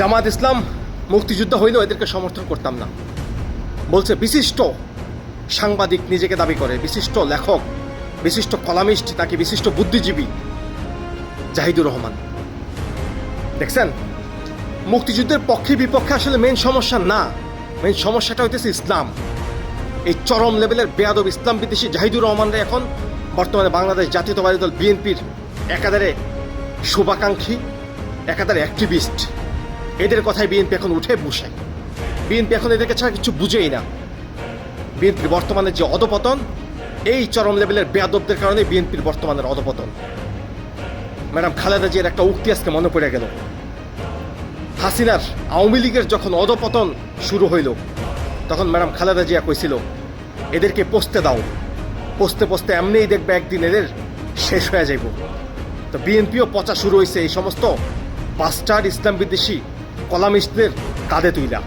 জামাত ইসলাম মুক্তিযুদ্ধ হইলেও এদেরকে সমর্থন করতাম না। বলছে, বিশিষ্ট সাংবাদিক নিজেকে দাবি করে, বিশিষ্ট লেখক, বিশিষ্ট কলামিস্ট, নাকি বিশিষ্ট বুদ্ধিজীবী জাহিদুর রহমান। দেখছেন? মুক্তিযুদ্ধের পক্ষে বিপক্ষে আসলে মেন সমস্যা না। মেন সমস্যাটা হইতেছে ইসলাম। এই চরম লেভেলের বেয়াদব ইসলাম বিদেশি জাহিদুর রহমানরা এখন বর্তমানে বাংলাদেশ জাতীয়তাবাদী দল, বিএনপির একাধারে শুভাকাঙ্ক্ষী, একাধারে অ্যাক্টিভিস্ট এদের কথায় বিএনপি এখন উঠে বসে। বিএনপি এখন এদেরকে ছাড়া কিছু বুঝেই না। বিএনপির বর্তমানে যে অধপতন, এই চরম লেভেলের বেয়াদবদের কারণে বিএনপির বর্তমানের অধপতন। ম্যাডাম খালেদা জিয়ার একটা উক্তি আজকে মনে পড়ে গেল। হাসিনার আওয়ামী লীগের যখন অধপতন শুরু হইল, তখন ম্যাডাম খালেদা জিয়া কইছিল, এদেরকে পোস্তে দাও। পোস্তে পোস্তে এমনিই দেখবে একদিন এদের শেষ হয়ে যাইব। তো বিএনপিও পচা শুরু হয়েছে এই সমস্ত বাস্টার ইসলাম বিদ্বেষী কলামিস্টদের কাঁধে তুইলা।